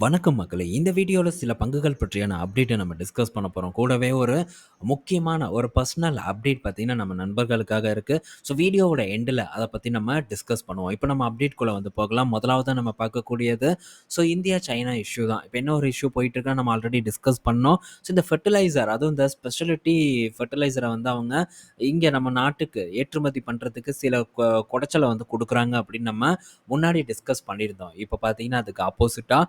வணக்கம் மக்களே! இந்த வீடியோவில் சில பங்குகள் பற்றியான அப்டேட்டை நம்ம டிஸ்கஸ் பண்ண போகிறோம் கூடவே ஒரு முக்கியமான ஒரு பர்சனல் அப்டேட் பார்த்திங்கன்னா நம்ம நண்பர்களுக்காக இருக்குது ஸோ வீடியோவோட எண்டில் அதை பற்றி நம்ம டிஸ்கஸ் பண்ணுவோம். இப்போ நம்ம அப்டேட்குள்ளே வந்து போகலாம். முதலாவது நம்ம பார்க்கக்கூடியது, ஸோ இந்தியா, சைனா இஷ்யூ தான். இப்போ என்ன ஒரு இஷ்யூ போயிட்டுருக்கா நம்ம ஆல்ரெடி டிஸ்கஸ் பண்ணோம். ஸோ இந்த ஃபெர்டிலைசர் அதுவும் இந்த ஸ்பெஷாலிட்டி ஃபெர்டிலைசரை வந்து அவங்க இங்கே நம்ம நாட்டுக்கு ஏற்றுமதி பண்ணுறதுக்கு சில கொ வந்து கொடுக்குறாங்க அப்படின்னு நம்ம முன்னாடி டிஸ்கஸ் பண்ணியிருந்தோம். இப்போ பார்த்தீங்கன்னா, அதுக்கு ஆப்போசிட்டாக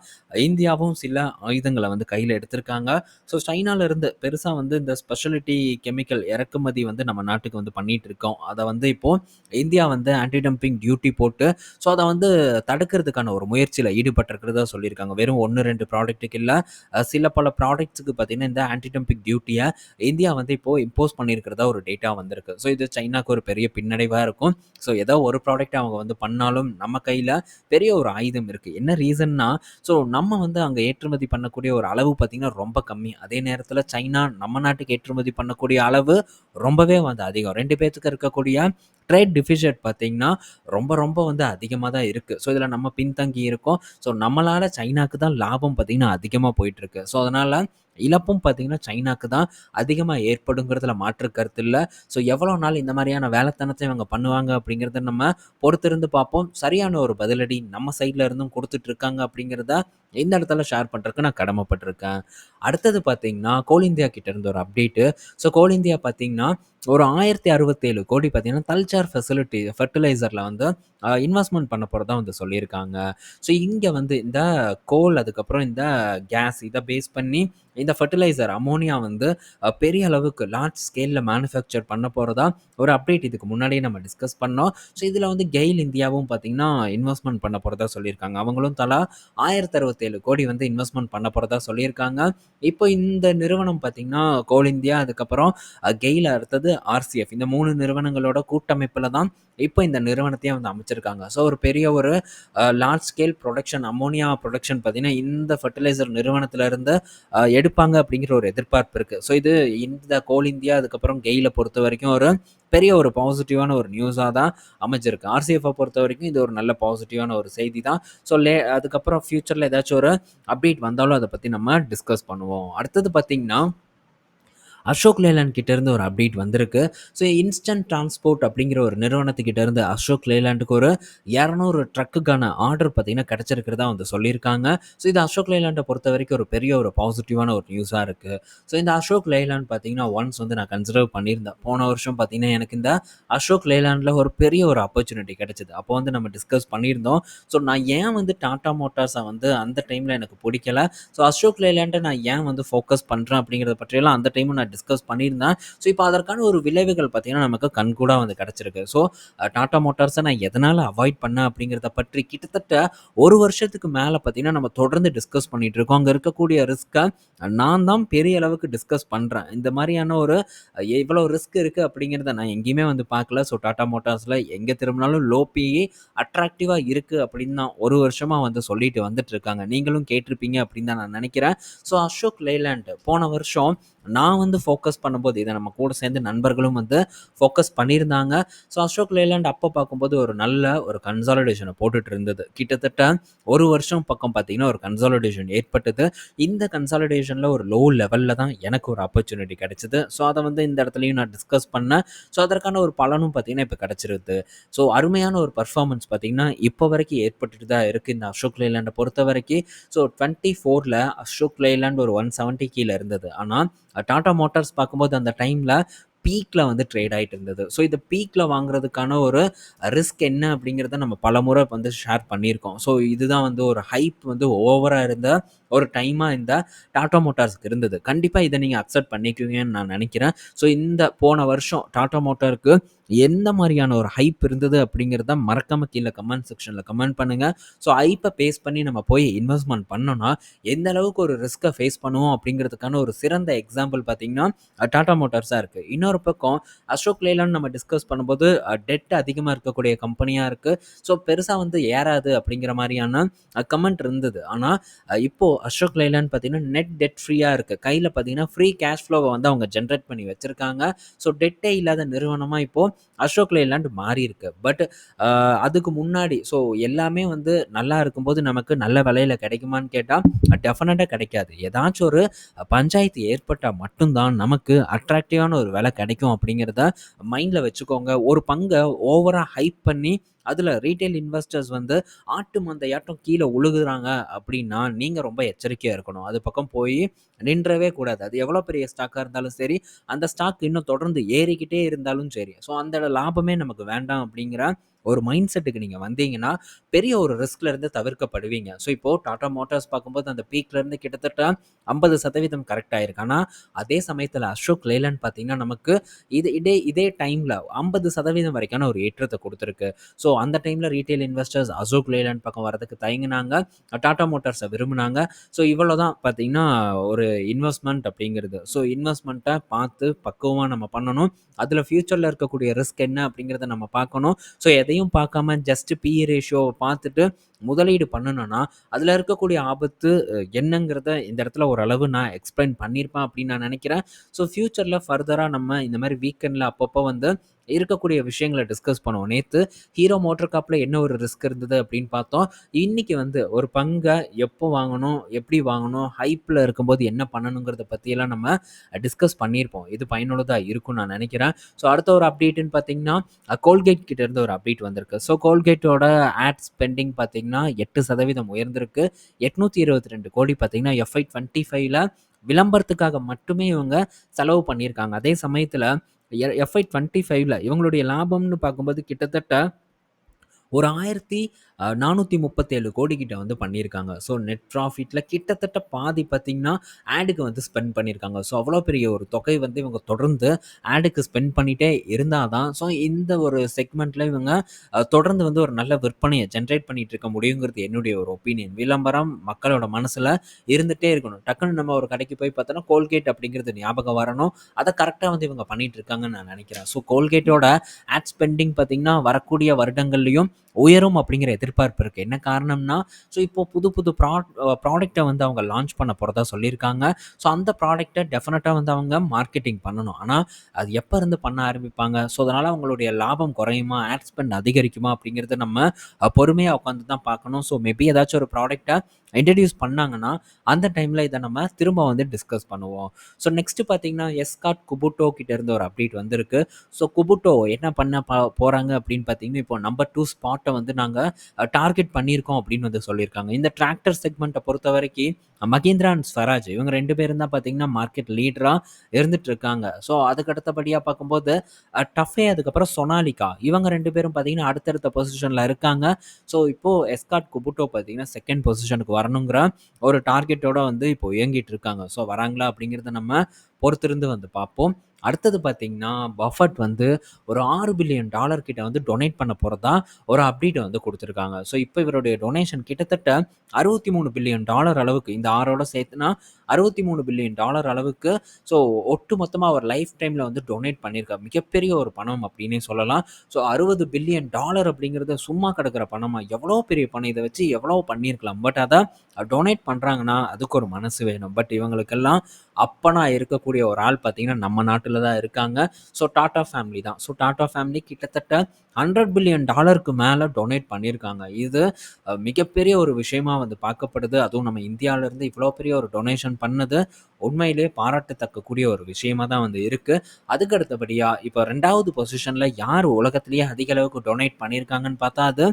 இந்தியாவும் சில ஆயுதங்களை வந்து கையில் எடுத்திருக்காங்க. ஸோ சைனால பெருசாக வந்து இந்த ஸ்பெஷலிட்டி கெமிக்கல் இறக்குமதி வந்து நம்ம நாட்டுக்கு வந்து பண்ணிகிட்டு இருக்கோம். அதை வந்து இப்போது இந்தியா வந்து ஆன்டி டம்பிங் டியூட்டி போட்டு, ஸோ அதை வந்து தடுக்கிறதுக்கான ஒரு முயற்சியில் ஈடுபட்டிருக்கிறதா சொல்லியிருக்காங்க. வெறும் 1, 2 ப்ராடக்ட்டுக்கு இல்லை சில பல ப்ராடக்ட்ஸுக்கு பார்த்தீங்கன்னா, இந்த ஆன்டி டம்பிங் டியூட்டியை இந்தியா வந்து இப்போது இம்போஸ் பண்ணியிருக்கிறதா ஒரு டேட்டா வந்திருக்கு. ஸோ இது சைனாக்கு ஒரு பெரிய பின்னடைவாக இருக்கும். ஸோ ஏதோ ஒரு ப்ராடக்ட் அவங்க வந்து பண்ணாலும் நம்ம கையில் பெரிய ஒரு ஆயுதம் இருக்குது என்ன ரீசன்னா, ஸோ நம்ம நம்ம வந்து அங்கே ஏற்றுமதி பண்ணக்கூடிய ஒரு அளவு பார்த்தீங்கன்னா, ரொம்ப கம்மி. அதே நேரத்தில் சைனா நம்ம நாட்டுக்கு ஏற்றுமதி பண்ணக்கூடிய அளவு ரொம்பவே வந்து அதிகம். ரெண்டு பேர்த்துக்கு இருக்கக்கூடிய ட்ரேட் டிஃபிஷட் பார்த்தீங்கன்னா, ரொம்ப ரொம்ப வந்து அதிகமாக தான் இருக்குது ஸோ இதில் நம்ம பின்தங்கி இருக்கோம். ஸோ நம்மளால் சைனாக்கு தான் லாபம் பார்த்தீங்கன்னா, அதிகமாக போயிட்டுருக்கு. ஸோ அதனால் இழப்பும் பார்த்தீங்கன்னா, சைனாக்கு தான் அதிகமாக ஏற்படுங்கிறதுல மாற்று கருத்து இல்லை ஸோ எவ்வளோ நாள் இந்த மாதிரியான வேலைத்தனத்தை இவங்க பண்ணுவாங்க அப்படிங்கிறத நம்ம பொறுத்திருந்து பார்ப்போம். சரியான ஒரு பதிலடி நம்ம சைடில் இருந்தும் கொடுத்துட்ருக்காங்க அப்படிங்கிறத இந்த இடத்துல ஷேர் பண்ணுறதுக்கு நான் கடமைப்பட்டிருக்கேன் அடுத்தது பார்த்தீங்கன்னா, கோல் இந்தியா கிட்டேருந்து ஒரு அப்டேட்டு. ஸோ கோல் இந்தியா பார்த்தீங்கன்னா, ஒரு 1067 கோடி பார்த்தீங்கன்னா, தல்சார் ஃபெசிலிட்டி ஃபெர்டிலைசர்ல வந்து இன்வெஸ்ட்மெண்ட் பண்ண போகிறதா வந்து சொல்லியிருக்காங்க. ஸோ இங்கே வந்து இந்த கோல் அதுக்கப்புறம் இந்த கேஸ் இதை பேஸ் பண்ணி இந்த ஃபர்டிலைசர் அமோனியா வந்து பெரிய அளவுக்கு லார்ஜ் ஸ்கேலில் மேனுஃபேக்சர் பண்ண போகிறதா ஒரு அப்டேட் இதுக்கு முன்னாடியே நம்ம டிஸ்கஸ் பண்ணோம். ஸோ இதில் வந்து கெயில் இந்தியாவும் பார்த்தீங்கன்னா, இன்வெஸ்ட்மெண்ட் பண்ண போகிறதா சொல்லியிருக்காங்க. அவங்களும் தலா 1067 கோடி வந்து இன்வெஸ்ட்மெண்ட் பண்ண போகிறதா சொல்லியிருக்காங்க. இப்போ இந்த நிறுவனம் பார்த்தீங்கன்னா, கோல் இந்தியா அதுக்கப்புறம் கெயில் அடுத்தது ஆர்சிஎஃப் இந்த மூணு நிறுவனங்களோட கூட்டமைப்பில் தான் இப்போ இந்த நிறுவனத்தையே வந்து அமைச்சிருக்காங்க. ஸோ ஒரு பெரிய ஒரு large scale production ammonia production பார்த்தீங்கன்னா, இந்த ஃபெர்டிலைசர் நிறுவனத்தில இருந்து எடுப்பாங்க அப்படிங்கிற ஒரு எதிர்பார்ப்பு இருக்குது ஸோ இது இந்த கோல் இந்தியா அதுக்கப்புறம் கெய்யில பொறுத்த வரைக்கும் ஒரு பெரிய ஒரு பாசிட்டிவான ஒரு நியூஸாக தான் அமைஞ்சிருக்கு. பொறுத்த வரைக்கும் இது ஒரு நல்ல பாசிட்டிவான ஒரு செய்தி தான். ஸோ லே அதுக்கப்புறம் ஃப்யூச்சரில் ஏதாச்சும் ஒரு அப்டேட் வந்தாலும் அதை பற்றி நம்ம டிஸ்கஸ் பண்ணுவோம். அடுத்தது பார்த்திங்கன்னா அசோக் லேலாண்ட் கிட்டேருந்து ஒரு அப்டேட் வந்திருக்கு. ஸோ இன்ஸ்டன்ட் டிரான்ஸ்போர்ட் அப்படிங்கிற ஒரு நிறுவனத்துக்கிட்ட இருந்து அசோக் லேலாண்டுக்கு ஒரு 200 ட்ரக்குக்கான ஆர்டர் பார்த்தீங்கன்னா, கிடைச்சிருக்கிறதா வந்து சொல்லியிருக்காங்க. ஸோ இது அசோக் லைலாண்ட்டை பொறுத்த வரைக்கும் ஒரு பெரிய ஒரு பாசிட்டிவான ஒரு நியூஸாக இருக்குது ஸோ இந்த அசோக் லேலாண்ட் பார்த்தீங்கன்னா, ஒன்ஸ் வந்து நான் கன்சிடர் பண்ணியிருந்தேன். போன வருஷம் பார்த்தீங்கன்னா, எனக்கு இந்த அசோக் லேலாண்டில் ஒரு பெரிய ஒரு ஆப்பர்ச்சுனிட்டி கிடச்சிது அப்போ வந்து நம்ம டிஸ்கஸ் பண்ணியிருந்தோம். ஸோ நான் ஏன் வந்து டாடா மோட்டார்ஸை வந்து அந்த டைமில் எனக்கு பிடிக்கல ஸோ அசோக் லேலாண்டை நான் ஏன் வந்து ஃபோக்கஸ் பண்ணுறேன் அப்படிங்கிறத பற்றியெல்லாம் அந்த டைமும் நான் டிஸ்கஸ் பண்ணியிருந்தேன். ஸோ இப்போ அதற்கான ஒரு விளைவுகள் பார்த்தீங்கன்னா, நமக்கு கண்கூடாக வந்து கிடச்சிருக்கு ஸோ டாட்டா மோட்டார்ஸை நான் எதனால் அவாய்ட் பண்ணேன் அப்படிங்கிறத பற்றி கிட்டத்தட்ட ஒரு வருஷத்துக்கு மேலே பார்த்தீங்கன்னா, நம்ம தொடர்ந்து டிஸ்கஸ் பண்ணிகிட்டு இருக்கோம். அங்கே இருக்கக்கூடிய ரிஸ்க்கை நான் தான் பெரிய அளவுக்கு டிஸ்கஸ் பண்ணுறேன் இந்த மாதிரியான ஒரு இவ்வளோ ரிஸ்க் இருக்குது அப்படிங்கிறத நான் எங்கேயுமே வந்து பார்க்கல. ஸோ டாட்டா மோட்டார்ஸில் எங்கே திரும்பினாலும் லோ பிஇ இருக்குது அப்படின்னு தான் ஒரு வருஷமாக வந்து சொல்லிட்டு வந்துட்டு இருக்காங்க. நீங்களும் கேட்டிருப்பீங்க அப்படின்னு தான் நான் நினைக்கிறேன். ஸோ அசோக் லேலேண்ட் போன வருஷம் நான் வந்து ஃபோக்கஸ் பண்ணும்போது இதை நம்ம கூட சேர்ந்து நண்பர்களும் வந்து ஃபோக்கஸ் பண்ணியிருந்தாங்க. ஸோ அசோக் லேலேண்ட் அப்போ பார்க்கும்போது ஒரு நல்ல ஒரு கன்சாலிடேஷனை போட்டுட்டு இருந்தது. கிட்டத்தட்ட ஒரு வருஷம் பக்கம் பார்த்தீங்கன்னா, ஒரு கன்சாலிடேஷன் ஏற்பட்டது. இந்த கன்சாலிடேஷனில் ஒரு லோ லெவலில் தான் எனக்கு ஒரு ஆப்பர்ச்சுனிட்டி கிடைச்சிது ஸோ அதை வந்து இந்த இடத்துலையும் நான் டிஸ்கஸ் பண்ணேன். ஸோ அதற்கான ஒரு பலனும் பார்த்தீங்கன்னா, இப்போ கிடச்சிருது ஸோ அருமையான ஒரு பர்ஃபார்மன்ஸ் பார்த்தீங்கன்னா, இப்போ வரைக்கும் ஏற்பட்டுட்டு தான் இருக்குது இந்த அசோக் லேலேண்டை பொறுத்த வரைக்கும் ஸோ 24ல அசோக் லேலேண்ட் ஒரு ஒன் செவன்ட்டி கீழே இருந்தது. ஆனால் டாடா மோட்டார்ஸ் பார்க்கும்போது அந்த டைமில் பீக்கில் வந்து ட்ரேட் ஆகிட்டு இருந்தது. ஸோ இந்த பீக்கில் வாங்குறதுக்கான ஒரு ரிஸ்க் என்ன அப்படிங்கிறத நம்ம பலமுறை வந்து ஷேர் பண்ணியிருக்கோம். ஸோ இதுதான் வந்து ஒரு ஹைப் வந்து ஓவராக இருந்த ஒரு டைமாக இந்த டாடா மோட்டார்ஸ்க்கு இருந்தது. கண்டிப்பாக இதை நீங்கள் அக்செப்ட் பண்ணிக்குவீங்கன்னு நான் நினைக்கிறேன். ஸோ இந்த போன வருஷம் டாடா மோட்டாருக்கு எந்த மாதிரியான ஒரு ஹைப் இருந்தது அப்படிங்கிறத மறக்காம கீழே கமெண்ட் செக்ஷனில் கமெண்ட் பண்ணுங்கள் ஸோ ஹைப்பை பேஸ் பண்ணி நம்ம போய் இன்வெஸ்ட்மெண்ட் பண்ணோன்னா எந்த அளவுக்கு ஒரு ரிஸ்க்கை ஃபேஸ் பண்ணுவோம் அப்படிங்கிறதுக்கான ஒரு சிறந்த எக்ஸாம்பிள் பார்த்தீங்கன்னா, டாடா மோட்டார்ஸாக இருக்குது இன்னொரு பக்கம் அசோக் லேலான் நம்ம டிஸ்கஸ் பண்ணும்போது டெட் அதிகமாக இருக்கக்கூடிய கம்பெனியாக இருக்குது ஸோ பெருசாக வந்து ஏறாது அப்படிங்கிற மாதிரியான கமெண்ட் இருந்தது. ஆனால் இப்போது அசோக் லேலேண்ட் பார்த்தீங்கன்னா, நெட் டெட் ஃப்ரீயாக இருக்குது கையில் பார்த்தீங்கன்னா, ஃப்ரீ கேஷ் ஃப்ளோவை வந்து அவங்க ஜென்ரேட் பண்ணி வச்சுருக்காங்க. ஸோ டெட்டே இல்லாத நிறுவனமாக இப்போது அசோக் லேலாண்ட் மாறி இருக்கு பட் அதுக்கு முன்னாடி ஸோ எல்லாமே வந்து நல்லா இருக்கும்போது நமக்கு நல்ல விலையில கிடைக்குமான்னு கேட்டால் டெஃபினட்டாக கிடைக்காது. ஏதாச்சும் ஒரு பஞ்சாயத்து ஏற்பட்டால் மட்டும்தான் நமக்கு அட்ராக்டிவான ஒரு விலை கிடைக்கும் அப்படிங்கிறத மைண்டில் வச்சுக்கோங்க. ஒரு பங்கை ஓவராக ஹைப் பண்ணி அதில் ரீட்டைல் இன்வெஸ்டர்ஸ் வந்து ஆட்டு மந்தையாட்டம் கீழே உழுகுறாங்க அப்படின்னா நீங்கள் ரொம்ப எச்சரிக்கையாக இருக்கணும். அது பக்கம் போய் நின்றவே கூடாது. அது எவ்வளோ பெரிய ஸ்டாக்காக இருந்தாலும் சரி அந்த ஸ்டாக் இன்னும் தொடர்ந்து ஏறிக்கிட்டே இருந்தாலும் சரி. ஸோ அந்த லாபமே நமக்கு வேண்டாம் அப்படிங்கிற ஒரு மைண்ட் செட்டுக்கு நீங்கள் வந்தீங்கன்னா பெரிய ஒரு ரிஸ்க்லேருந்து தவிர்க்கப்படுவீங்க. ஸோ இப்போ டாடா மோட்டார்ஸ் பார்க்கும்போது அந்த பீக்லேருந்து கிட்டத்தட்ட ஐம்பது சதவீதம் கரெக்ட் ஆயிருக்கு. ஆனால் அதே சமயத்தில் அசோக் லேலண்ட் பார்த்தீங்கன்னா நமக்கு இது இதே இதே டைமில் ஐம்பது சதவீதம் வரைக்கான ஒரு ஏற்றத்தை கொடுத்துருக்கு. ஸோ அந்த டைமில் ரீட்டைல் இன்வெஸ்டர்ஸ் அசோக் லேலண்ட் பக்கம் வரதுக்கு தயங்கினாங்க. டாடா மோட்டார்ஸை விரும்பினாங்க. ஸோ இவ்வளோ தான் பார்த்தீங்கன்னா ஒரு இன்வெஸ்ட்மெண்ட் அப்படிங்கிறது. ஸோ இன்வெஸ்ட்மெண்ட்டை பார்த்து பக்குவமாக நம்ம பண்ணணும். அதில் ஃப்யூச்சரில் இருக்கக்கூடிய ரிஸ்க் என்ன அப்படிங்கிறத நம்ம பார்க்கணும். ஸோ எதையும் பார்க்காம ஜஸ்ட் பிஇ ரேஷியோவை பார்த்துட்டு முதலீடு பண்ணணும்னா அதில் இருக்கக்கூடிய ஆபத்து என்னங்கிறத இந்த இடத்துல ஓரளவு நான் எக்ஸ்பிளைன் பண்ணியிருப்பேன் அப்படின்னு நான் நினைக்கிறேன். ஸோ ஃப்யூச்சரில் ஃபர்தராக நம்ம இந்த மாதிரி வீக்கெண்டில் அப்பப்போ வந்து இருக்கக்கூடிய விஷயங்களை டிஸ்கஸ் பண்ணுவோம் நேற்று ஹீரோ மோட்டர் காப்பில் என்ன ஒரு ரிஸ்க் இருந்தது அப்படின்னு பார்த்தோம். இன்னைக்கு வந்து ஒரு பங்கை எப்போ வாங்கணும் எப்படி வாங்கணும் ஹைப்பில் இருக்கும்போது என்ன பண்ணணுங்கிறத பற்றியெல்லாம் நம்ம டிஸ்கஸ் பண்ணியிருப்போம். இது பயனுள்ளதாக இருக்கும்னு நான் நினைக்கிறேன். ஸோ அடுத்த ஒரு அப்டேட்டுன்னு பார்த்தீங்கன்னா கோல்கேட் கிட்ட இருந்து ஒரு அப்டேட் வந்திருக்கு. ஸோ கோல்கேட்டோட ஆட் ஸ்பெண்டிங் பார்த்தீங்கன்னா எட்டு சதவீதம் உயர்ந்திருக்கு. எட்நூற்றி இருபத்தி ரெண்டு கோடி பார்த்தீங்கன்னா எஃப்ஐ டுவெண்ட்டி ஃபைவ்ல விளம்பரத்துக்காக மட்டுமே இவங்க செலவு பண்ணியிருக்காங்க. அதே சமயத்தில் எஃப்ஐ டுவெண்ட்டி ஃபைவ்ல இவங்களுடைய லாபம்னு பார்க்கும்போது கிட்டத்தட்ட ஒரு ஆயிரத்தி நானூற்றி முப்பத்தேழு கோடி கிட்ட வந்து பண்ணியிருக்காங்க. ஸோ நெட் ப்ராஃபிட்டில் கிட்டத்தட்ட பாதி பார்த்திங்கன்னா ஆடுக்கு வந்து ஸ்பெண்ட் பண்ணியிருக்காங்க. ஸோ அவ்வளோ பெரிய ஒரு தொகை வந்து இவங்க தொடர்ந்து ஆடுக்கு ஸ்பெண்ட் பண்ணிகிட்டே இருந்தால் தான் ஸோ இந்த ஒரு செக்மெண்ட்டில் இவங்க தொடர்ந்து வந்து ஒரு நல்ல விற்பனையை ஜென்ரேட் பண்ணிகிட்டு இருக்க முடியுங்கிறது என்னுடைய ஒரு ஒப்பீனியன் விளம்பரம் மக்களோட மனசில் இருந்துகிட்டே இருக்கணும். டக்குன்னு நம்ம ஒரு கடைக்கு போய் பார்த்தோன்னா கோல்கேட் அப்படிங்கிறது ஞாபகம் வரணும். அதை கரெக்டாக வந்து இவங்க பண்ணிகிட்டு இருக்காங்கன்னு நான் நினைக்கிறேன். ஸோ கோல்கேட்டோட ஆட் ஸ்பெண்டிங் பார்த்திங்கன்னா வரக்கூடிய வருடங்கள்லையும் உயரும் அப்படிங்கிற எதிர் எதிர்பார்ப்பு இருக்குது என்ன காரணம்னா ஸோ இப்போ புது புது ப்ரா ப்ராடக்டை வந்து அவங்க லான்ச் பண்ண போகிறதா சொல்லியிருக்காங்க. ஸோ அந்த ப்ராடக்ட்டை டெஃபினட்டாக வந்து அவங்க மார்க்கெட்டிங் பண்ணணும். ஆனால் அது எப்போ இருந்து பண்ண ஆரம்பிப்பாங்க? ஸோ அதனால் அவங்களுடைய லாபம் குறையுமா? ஆட் ஸ்பெண்ட் அதிகரிக்குமா? அப்படிங்கிறத நம்ம பொறுமையாக உட்காந்து தான் பார்க்கணும். ஸோ மேபி ஏதாச்சும் ஒரு ப்ராடக்ட்டை இன்ட்ரடியூஸ் பண்ணாங்கன்னா அந்த டைமில் இதை நம்ம திரும்ப வந்து டிஸ்கஸ் பண்ணுவோம். ஸோ நெக்ஸ்ட்டு பார்த்தீங்கன்னா எஸ்காட் குபுட்டோ கிட்டேருந்து ஒரு அப்டேட் வந்திருக்கு. ஸோ குபுட்டோ என்ன பண்ண பா போகிறாங்க அப்படின்னு பார்த்தீங்கன்னா இப்போ நம்பர் டூ ஸ்பாட்டை வந்து நாங்கள் டார்கெட் பண்ணியிருக்கோம் அப்படின்னு வந்து சொல்லியிருக்காங்க. இந்த டிராக்டர் செக்மெண்ட்டை பொறுத்த வரைக்கும் மகேந்திரா அண்ட் ஸ்வராஜ் இவங்க ரெண்டு பேரும் தான் பார்த்தீங்கன்னா மார்க்கெட் லீடராக இருந்துட்டு இருக்காங்க ஸோ அதுக்கு அடுத்தபடியாக பார்க்கும்போது டஃபே அதுக்கப்புறம் சொனாலிகா இவங்க ரெண்டு பேரும் பார்த்தீங்கன்னா அடுத்தடுத்த பொசிஷனில் இருக்காங்க. ஸோ இப்போது எஸ்காட் குபுட்டோ பார்த்தீங்கன்னா செகண்ட் பொசிஷனுக்கு வரணுங்கிற ஒரு டார்கெட்டோட வந்து இப்போ இயங்கிட்டு இருக்காங்க ஸோ வராங்களா அப்படிங்கிறத நம்ம பொறுத்திருந்து வந்து பார்ப்போம். அடுத்தது பார்த்தீங்கன்னா பஃபட் வந்து ஒரு ஆறு பில்லியன் டாலர் கிட்ட வந்து டொனேட் பண்ண போகிறதா ஒரு அப்டேட் வந்து கொடுத்துருக்காங்க. ஸோ இப்போ இவருடைய டொனேஷன் கிட்டத்தட்ட அறுபத்தி மூணு பில்லியன் டாலர் அளவுக்கு இந்த ஆறோட சேர்த்துனா அறுபத்தி மூணு பில்லியன் டாலர் அளவுக்கு. ஸோ ஒட்டு மொத்தமாக அவர் லைஃப் டைமில் வந்து டொனேட் பண்ணியிருக்கார் மிகப்பெரிய ஒரு பணம் அப்படின்னே சொல்லலாம். ஸோ அறுபது பில்லியன் டாலர் அப்படிங்கிறது சும்மா கிடக்கிற பணமாக எவ்வளோ பெரிய பணம்? இதை வச்சு எவ்வளோ பண்ணியிருக்கலாம்? பட் அதை டொனேட் பண்ணுறாங்கன்னா அதுக்கு ஒரு மனசு வேணும். பட் இவங்களுக்கெல்லாம் அப்பனா இருக்கக்கூடிய ஒரு ஆள் பார்த்தீங்கன்னா நம்ம நாட்டில் தான் இருக்காங்க. ஸோ டாட்டா ஃபேமிலி தான். ஸோ டாட்டா ஃபேமிலி கிட்டத்தட்ட ஹண்ட்ரட் பில்லியன் டாலருக்கு மேலே டொனேட் பண்ணியிருக்காங்க. இது மிகப்பெரிய ஒரு விஷயமா வந்து பார்க்கப்படுது. அதுவும் நம்ம இந்தியாவிலேருந்து இவ்வளோ பெரிய ஒரு டொனேஷன் பண்ணது உண்மையிலே பாராட்டத்தக்கக்கூடிய ஒரு விஷயமா தான் வந்து இருக்குது அதுக்கு அடுத்தபடியாக இப்போ ரெண்டாவது பொசிஷனில் யார் உலகத்திலேயே அதிக அளவுக்கு டொனேட் பண்ணியிருக்காங்கன்னு பார்த்தா அது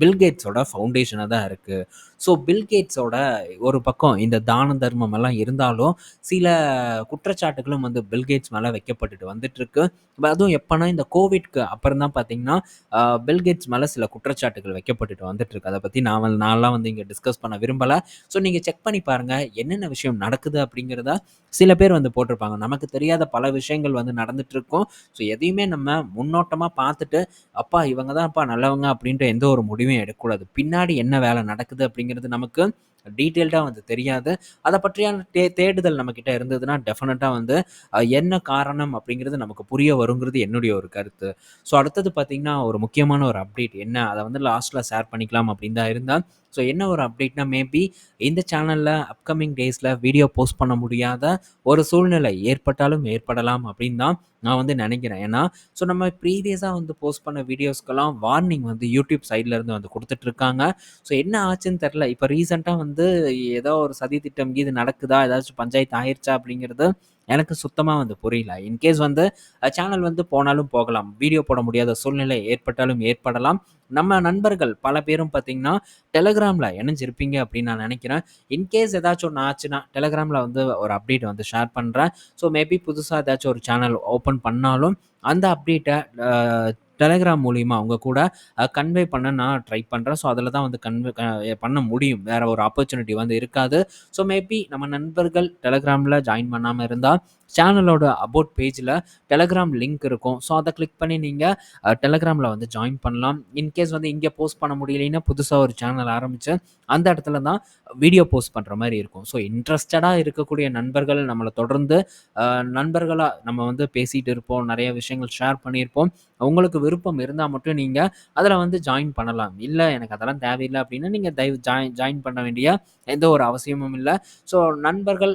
பில்கேட்ஸோட ஃபவுண்டேஷனாக தான் இருக்குது ஸோ பில்கேட்ஸோட ஒரு பக்கம் இந்த தான தர்மம் எல்லாம் இருந்தாலும் சில குற்றச்சாட்டுகளும் வந்து பில்கேட்ஸ் மேலே வைக்கப்பட்டுட்டு வந்துட்டுருக்கு. அதுவும் எப்போனா இந்த கோவிட்க்கு அப்புறம் தான் பார்த்தீங்கன்னா பில்கேட்ஸ் மேலே சில குற்றச்சாட்டுகள் வைக்கப்பட்டுட்டு வந்துட்டுருக்கு. அதை பற்றி நான் வந்து- நான்லாம் வந்து இங்கே டிஸ்கஸ் பண்ண விரும்பலை. ஸோ நீங்கள் செக் பண்ணி பாருங்கள் என்னென்ன விஷயம் நடக்குது அப்படிங்கிறதா சில பேர் வந்து போட்டிருப்பாங்க. நமக்கு தெரியாத பல விஷயங்கள் வந்து நடந்துட்டு இருக்கும் ஸோ எதையுமே நம்ம முன்னோட்டமாக பார்த்துட்டு அப்பா இவங்க தான் அப்பா நல்லவங்க அப்படின்ற எந்த ஒரு முடிவையும் எடுக்கக்கூடாது. பின்னாடி என்ன வேலை நடக்குது அப்படிங்கிறது நமக்கு டீட்டெயில்டாக வந்து தெரியாது. அதை பற்றியான தே தேடுதல் நம்மக்கிட்ட இருந்ததுன்னா, டெஃபினட்டாக வந்து என்ன காரணம் அப்படிங்கிறது நமக்கு புரிய வருங்கிறது என்னுடைய ஒரு கருத்து. ஸோ அடுத்தது பார்த்திங்கன்னா ஒரு முக்கியமான ஒரு அப்டேட் என்ன அதை வந்து லாஸ்ட்டில் ஷேர் பண்ணிக்கலாம் அப்படின்னு தான் இருந்தேன். ஸோ என்ன ஒரு அப்டேட்னா, மேபி இந்த சேனலில் அப்கமிங் டேஸில் வீடியோ போஸ்ட் பண்ண முடியாத ஒரு சூழ்நிலை ஏற்பட்டாலும் ஏற்படலாம் அப்படின்னு தான் நான் வந்து நினைக்கிறேன் ஏன்னா, ஸோ நம்ம ப்ரீவியஸாக வந்து போஸ்ட் பண்ண வீடியோஸ்க்கெல்லாம் வார்னிங் வந்து யூடியூப் சைட்லேருந்து வந்து கொடுத்துட்ருக்காங்க ஸோ என்ன ஆச்சுன்னு தெரில இப்போ ரீசெண்டாக வந்து வந்து ஏதோ ஒரு சதி திட்டம் கீது நடக்குதா? ஏதாச்சும் பஞ்சாயத்து ஆயிடுச்சா அப்படிங்கிறது எனக்கு சுத்தமாக வந்து புரியல. இன்கேஸ் வந்து சேனல் வந்து போனாலும் போகலாம். வீடியோ போட முடியாத சூழ்நிலை ஏற்பட்டாலும் ஏற்படலாம். நம்ம நண்பர்கள் பல பேரும் பார்த்தீங்கன்னா, டெலகிராமில் இணைஞ்சிருப்பீங்க அப்படின்னு நான் நினைக்கிறேன் இன்கேஸ் ஏதாச்சும் ஒன்று ஆச்சுன்னா, டெலகிராமில் வந்து ஒரு அப்டேட் வந்து ஷேர் பண்ணுறேன் ஸோ மேபி புதுசாக ஏதாச்சும் ஒரு சேனல் ஓப்பன் பண்ணாலும், அந்த அப்டேட்டை டெலகிராம் மூலியமாக அவங்க கூட கன்வே பண்ண நான் ட்ரை பண்ணுறேன் ஸோ அதில் தான் வந்து கன்வே பண்ண முடியும். வேறு ஒரு ஆப்பர்ச்சுனிட்டி வந்து இருக்காது. ஸோ மேபி நம்ம நண்பர்கள் டெலகிராமில் ஜாயின் பண்ணாமல் இருந்தால் சேனலோட அபவுட் பேஜில் டெலகிராம் லிங்க் இருக்கும். ஸோ அதை கிளிக் பண்ணி நீங்கள் டெலகிராமில் வந்து ஜாயின் பண்ணலாம். இன்கேஸ் வந்து இங்கே போஸ்ட் பண்ண முடியலைன்னா, புதுசாக ஒரு சேனல் ஆரம்பித்து அந்த இடத்துல தான் வீடியோ போஸ்ட் பண்ணுற மாதிரி இருக்கும். ஸோ இன்ட்ரெஸ்டடாக இருக்கக்கூடிய நண்பர்கள் நம்மளை தொடர்ந்து நண்பர்களாக நம்ம வந்து பேசிகிட்டு இருப்போம். நிறைய விஷயங்கள் ஷேர் பண்ணியிருப்போம். உங்களுக்கு விருப்பம் இருந்தால் மட்டும் நீங்கள் அதில் வந்து ஜாயின் பண்ணலாம். இல்லை எனக்கு அதெல்லாம் தேவையில்லை அப்படின்னா, நீங்கள் தயவு ஜாயின் ஜாயின் பண்ண வேண்டிய எந்த ஒரு அவசியமும் இல்லை ஸோ நண்பர்கள்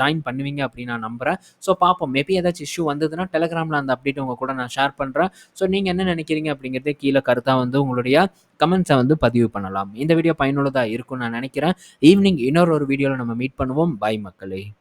ஜாயின் பண்ணுவீங்க அப்படின்னு நான் நம்புறேன். ஸோ பார்ப்போம். மேபி ஏதாச்சும் இஷ்யூ வந்ததுன்னா, டெலகிராமில் அந்த அப்டேட் உங்க கூட நான் ஷேர் பண்றேன். ஸோ நீங்க என்ன நினைக்கிறீங்க அப்படிங்கிறத கீழே கருத்தா வந்து உங்களுடைய கமெண்ட்ஸை வந்து பதிவு பண்ணலாம். இந்த வீடியோ பயனுள்ளதாக இருக்கும்னு நான் நினைக்கிறேன் ஈவினிங் இன்னொரு ஒரு வீடியோவில் நம்ம மீட் பண்ணுவோம். பாய் மக்களே!